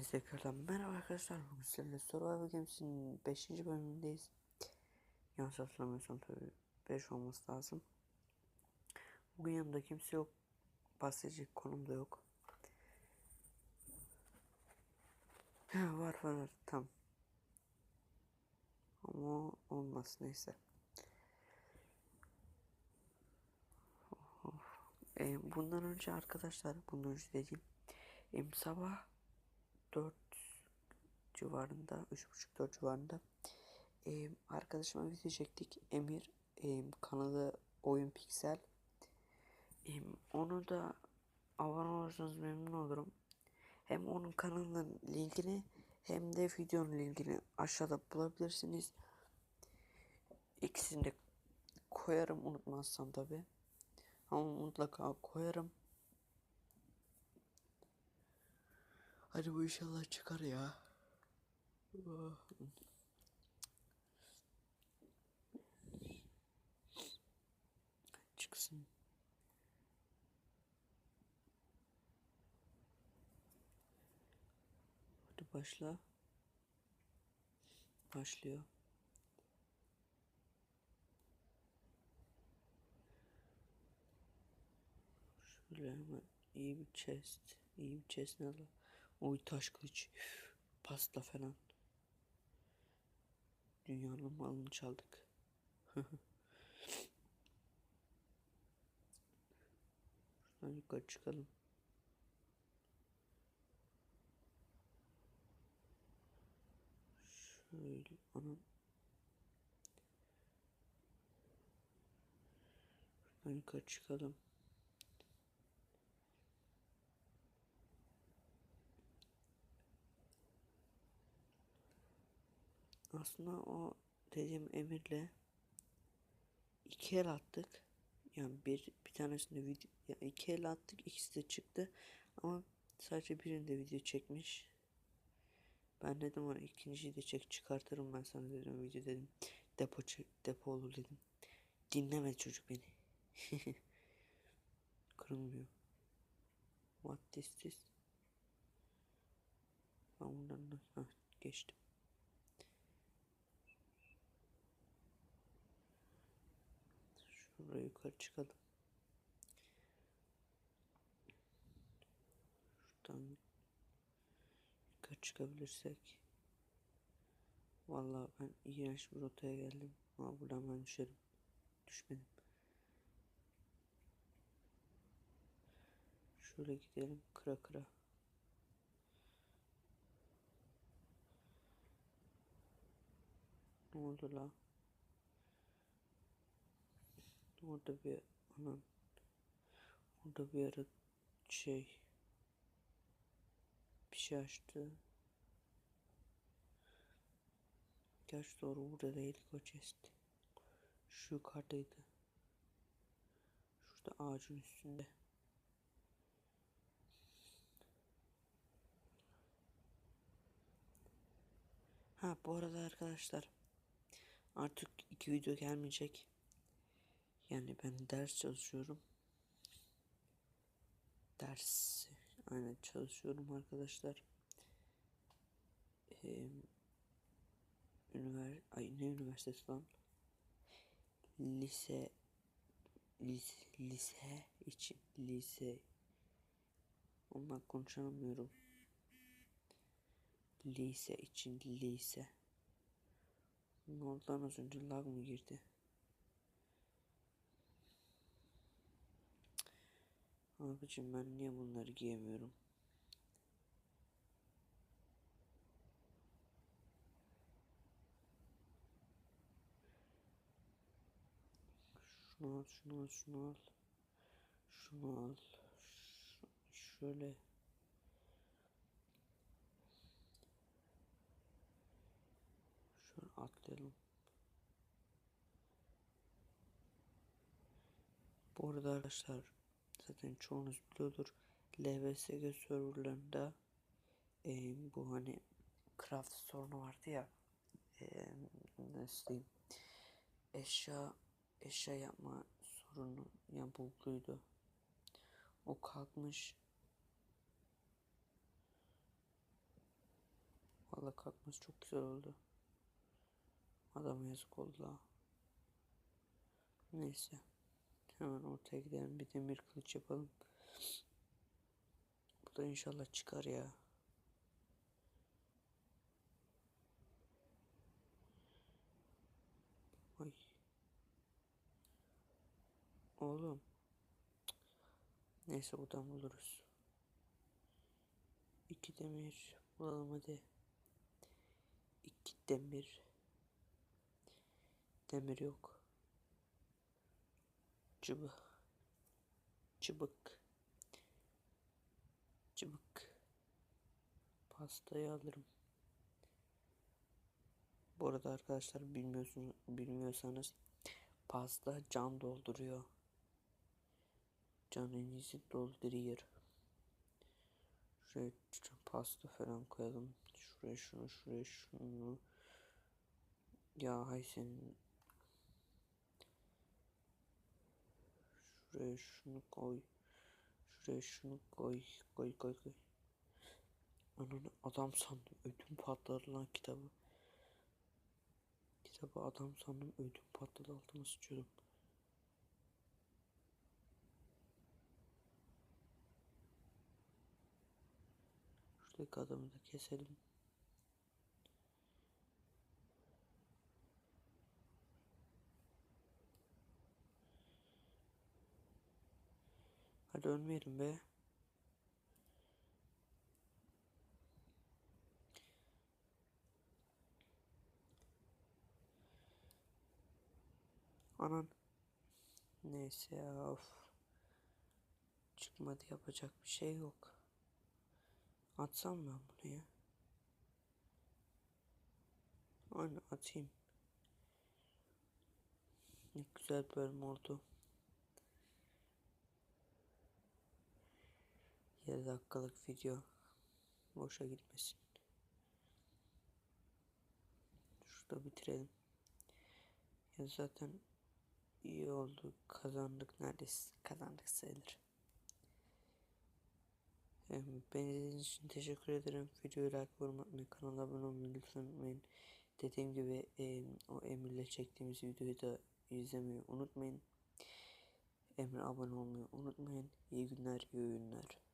Hepinize tekrardan merhaba arkadaşlar. Bugün sizlerle Survivor Games'in 5. bölümündeyiz. Yanlış hatırlamıyorsam tabii 5 olması lazım. Bugün yanımda kimse yok. Bahsedecek konum da yok. Ha, var var tam. Ama olmaz neyse. E, bundan önce arkadaşlar bundan önce dediğim sabah 4 civarında 3.30-4 civarında. E, arkadaşıma video çektik. Emir e, kanalı Oyun Piksel. E, onu da abone olursanız memnun olurum. Hem onun kanalının linkini hem de videonun linkini aşağıda bulabilirsiniz. İkisini de koyarım unutmazsam tabi ama mutlaka koyarım Hadi bu inşallah çıkar ya. Çıksın. Hadi başla. Başlıyor. Şöyle hemen iyi bir chest. iyi bir chest la? Oy taş kılıç. Pasta falan. Dünyanın malını çaldık. Şuradan yukarı çıkalım. Şöyle anam. Şuradan yukarı çıkalım. Aslında o dediğim emirle iki el attık. Yani bir bir tanesinde video yani iki el attık ikisi de çıktı ama sadece birinde video çekmiş. Ben dedim ona ikinciyi de çek çıkartırım ben sana dedim video dedim. Depo depo olur dedim. Dinlemedi çocuk beni. Kırılmıyor. What is this? Ben bundan da Heh, geçtim. Şuraya yukarı çıkalım. Şuradan yukarı çıkabilirsek. Vallahi ben iğrenç bir rotaya geldim. Ama buradan ben düşerim. Düşmedim. Şöyle gidelim kıra kıra. Ne oldu la? Orada bir anan orada bir ara şey bir şey açtı. Gerçi doğru burada değil o chest. Şu yukarıdaydı. Şurada ağacın üstünde. Ha bu arada arkadaşlar artık iki video gelmeyecek. Yani ben ders çalışıyorum. Ders aynen çalışıyorum arkadaşlar. Ee, ünivers ay ne üniversitesi lan? Lise lise, lise için lise ondan konuşamıyorum. Lise için lise. Lan az önce lag mı girdi? Abicim ben niye bunları giyemiyorum? Şunu al, şunu al, şunu al. Şunu al. Ş şöyle. Şöyle atlayalım. Bu arada arkadaşlar zaten çoğunuz biliyordur. LVSG serverlarında e, bu hani craft sorunu vardı ya e, nasıl diyeyim eşya eşya yapma sorunu yani bugluydu. O kalkmış. Vallahi kalkması çok güzel oldu. Adama yazık oldu la. Neyse. Hemen ortaya gidelim. Bir demir kılıç yapalım. Bu da inşallah çıkar ya. Ay. Oğlum. Neyse buradan buluruz. İki demir bulalım hadi. İki demir. Demir yok. Cıbı. Cıbık. Cıbık. Pastayı alırım. Bu arada arkadaşlar bilmiyorsunuz bilmiyorsanız pasta can dolduruyor. Can en iyisi dolduruyor. Şuraya şu pasta falan koyalım. Şuraya şunu, şuraya şunu. Ya hay senin. Şuraya şunu koy. Şuraya şunu koy. Koy koy koy. Ananı adam sandım. Ödüm patladı lan kitabı. Kitabı adam sandım. Ödüm patladı altıma sıçıyordum. Şuradaki adamı da keselim. Hadi ölmeyelim be. Anan. Neyse ya of. Çıkmadı yapacak bir şey yok. Atsam ben bunu ya. Aynen atayım. Ne güzel bölüm oldu. 7 dakikalık video boşa gitmesin. Şurada bitirelim. Ya zaten iyi oldu. Kazandık neredeyse. Kazandık sayılır. Beni izlediğiniz için teşekkür ederim. Videoyu like, atmayı, kanala abone olmayı lütfen unutmayın. Dediğim gibi e, o Emir'le çektiğimiz videoyu da izlemeyi unutmayın. Emre abone olmayı unutmayın. İyi günler, iyi oyunlar.